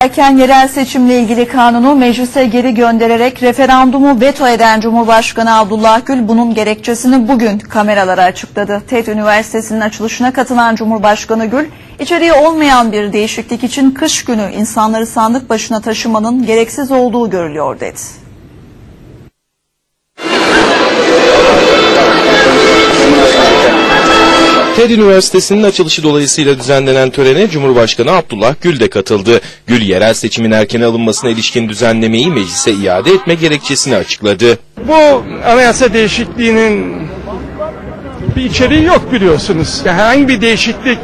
Erken yerel seçimle ilgili kanunu meclise geri göndererek referandumu veto eden Cumhurbaşkanı Abdullah Gül bunun gerekçesini bugün kameralara açıkladı. TED Üniversitesi'nin açılışına katılan Cumhurbaşkanı Gül, içeriği olmayan bir değişiklik için kış günü insanları sandık başına taşımanın gereksiz olduğu görülüyor dedi. TED Üniversitesi'nin açılışı dolayısıyla düzenlenen törene Cumhurbaşkanı Abdullah Gül de katıldı. Gül yerel seçimin erken alınmasına ilişkin düzenlemeyi meclise iade etme gerekçesini açıkladı. Bu anayasa değişikliğinin bir içeriği yok biliyorsunuz. Herhangi bir değişiklik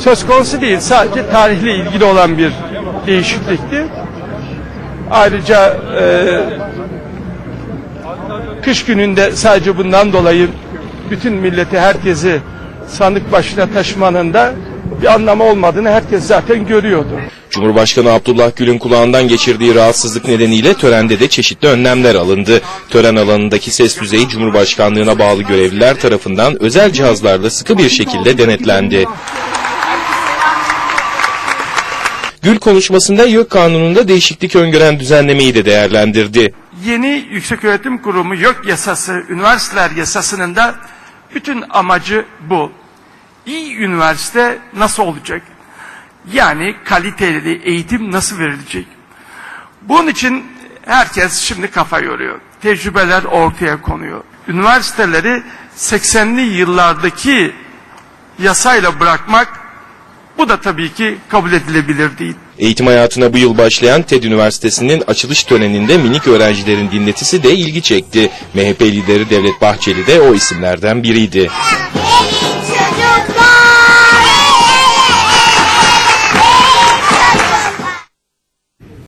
söz konusu değil. Sadece tarihle ilgili olan bir değişiklikti. Ayrıca e, kış gününde sadece bundan dolayı bütün milleti, herkesi sandık başına taşımanın da bir anlamı olmadığını herkes zaten görüyordu. Cumhurbaşkanı Abdullah Gül'ün kulağından geçirdiği rahatsızlık nedeniyle törende de çeşitli önlemler alındı. Tören alanındaki ses düzeyi Cumhurbaşkanlığına bağlı görevliler tarafından özel cihazlarla sıkı bir şekilde denetlendi. Gül konuşmasında YÖK kanununda değişiklik öngören düzenlemeyi de değerlendirdi. yeni Yükseköğretim Kurumu YÖK yasası, üniversiteler yasasının da bütün amacı bu. İyi üniversite nasıl olacak? Yani kaliteli eğitim nasıl verilecek? Bunun için herkes şimdi kafa yoruyor. Tecrübeler ortaya konuyor. Üniversiteleri 80'li yıllardaki yasayla bırakmak bu da tabii ki kabul edilebilir değil. Eğitim hayatına bu yıl başlayan TED Üniversitesi'nin açılış töreninde minik öğrencilerin dinletisi de ilgi çekti. MHP lideri Devlet Bahçeli de o isimlerden biriydi. Gelin